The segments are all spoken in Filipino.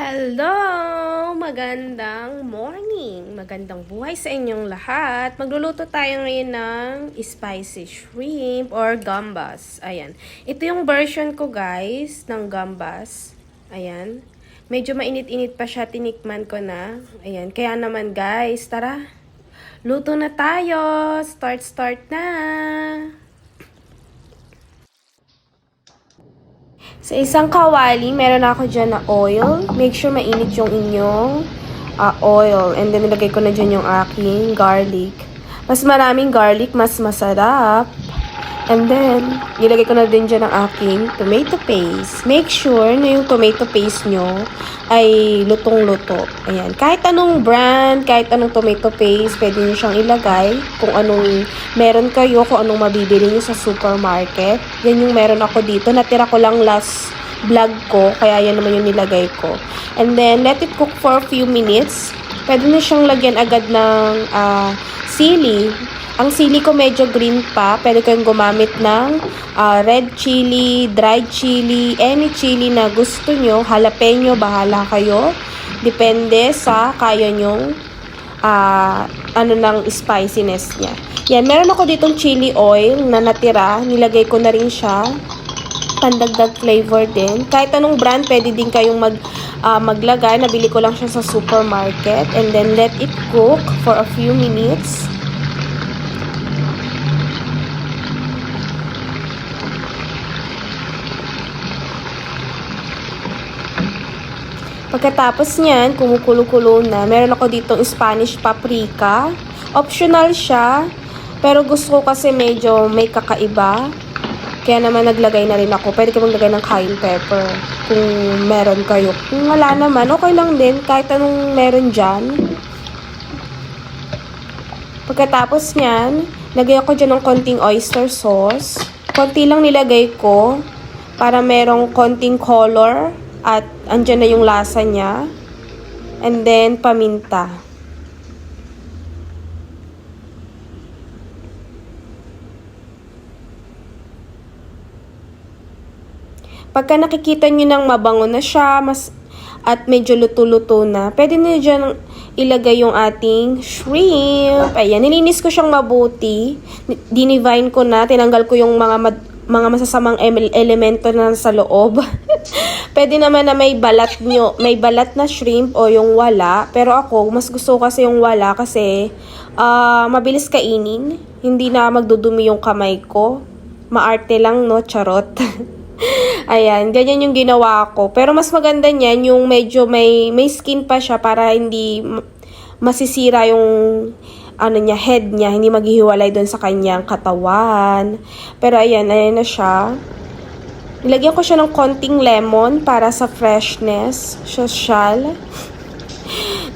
Hello! Magandang morning! Magandang buhay sa inyong lahat. Magluluto tayo ngayon ng spicy shrimp or gambas. Ayan. Ito yung version ko guys ng gambas. Ayan. Medyo mainit-init pa siya. Tinikman ko na. Ayan. Kaya naman guys, tara. Luto na tayo! Start, start na! Sa isang kawali, meron ako dyan na oil. Make sure mainit yung inyong ah, oil. And then, nilagay ko na dyan yung aking garlic. Mas maraming garlic, mas masarap. And then, nilagay ko na din dyan ang aking tomato paste. Make sure na yung tomato paste nyo ay lutong-luto. Ayan. Kahit anong brand, kahit anong tomato paste, pwede nyo siyang ilagay. Kung anong meron kayo, kung anong mabibili nyo sa supermarket. Yan yung meron ako dito. Natira ko lang last vlog ko, kaya yan naman yung nilagay ko. And then, let it cook for a few minutes. Pwede na siyang lagyan agad ng ah, sili. Ang sili ko medyo green pa. Pwede kayong gumamit ng ah, red chili, dried chili, any chili na gusto nyo. Jalapeno, bahala kayo. Depende sa kaya nyong ah, ano ng spiciness niya. Yan, meron ako ditong chili oil na natira. Nilagay ko na rin siya pandagdag flavor din. Kahit anong brand, pwede din kayong mag, ah, maglagay. Nabili ko lang siya sa supermarket. And then, let it cook for a few minutes. Pagkatapos niyan, kumukulo-kulo na. Meron ako ditong Spanish paprika. Optional siya. Pero gusto ko kasi medyo may kakaiba. Kaya naman naglagay na rin ako. Pwede ka maglagay ng cayenne pepper kung meron kayo. Kung wala naman, okay lang din. Kahit anong meron dyan. Pagkatapos niyan, lagay ako dyan ng konting oyster sauce. Konti lang nilagay ko para merong konting color at andyan na yung lasa niya. And then, paminta. Pagka nakikita nyo nang mabango na siya, mas at medyo luto-luto na, pwede nyo dyan ilagay yung ating shrimp. Ayan, nilinis ko siyang mabuti. Dinivine ko na, tinanggal ko yung mga mga masasamang em- elemento na sa loob. pwede naman na may balat nyo, may balat na shrimp o yung wala. Pero ako, mas gusto ko kasi yung wala kasi ah, mabilis kainin. Hindi na magdudumi yung kamay ko. Maarte lang, no? Charot. Ayan, ganyan yung ginawa ko. Pero mas maganda niyan yung medyo may may skin pa siya para hindi ma- masisira yung ano niya, head niya, hindi maghihiwalay doon sa kanyang katawan. Pero ayan, ayan na siya. Nilagyan ko siya ng konting lemon para sa freshness, social.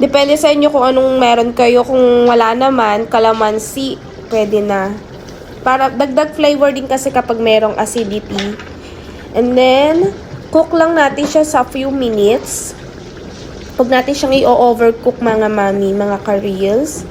Depende sa inyo kung anong meron kayo. Kung wala naman, calamansi, pwede na. Para dagdag flavor din kasi kapag merong acidity. And then, cook lang natin siya sa few minutes. Huwag natin siyang i-overcook mga mami, mga ka-reels.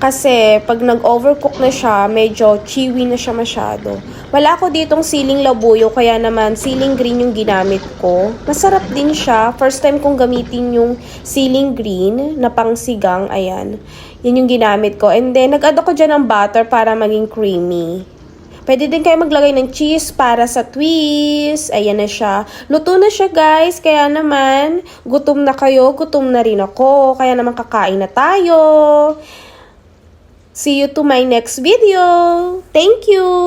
Kasi, pag nag-overcook na siya, medyo chewy na siya masyado. Wala ako ditong siling labuyo, kaya naman siling green yung ginamit ko. Masarap din siya. First time kong gamitin yung siling green na pangsigang. Ayan. Yan yung ginamit ko. And then, nag-add dyan ng butter para maging creamy. Pwede din kayo maglagay ng cheese para sa twist. Ayan na siya. Luto na siya guys. Kaya naman, gutom na kayo. Gutom na rin ako. Kaya naman kakain na tayo. See you to my next video. Thank you!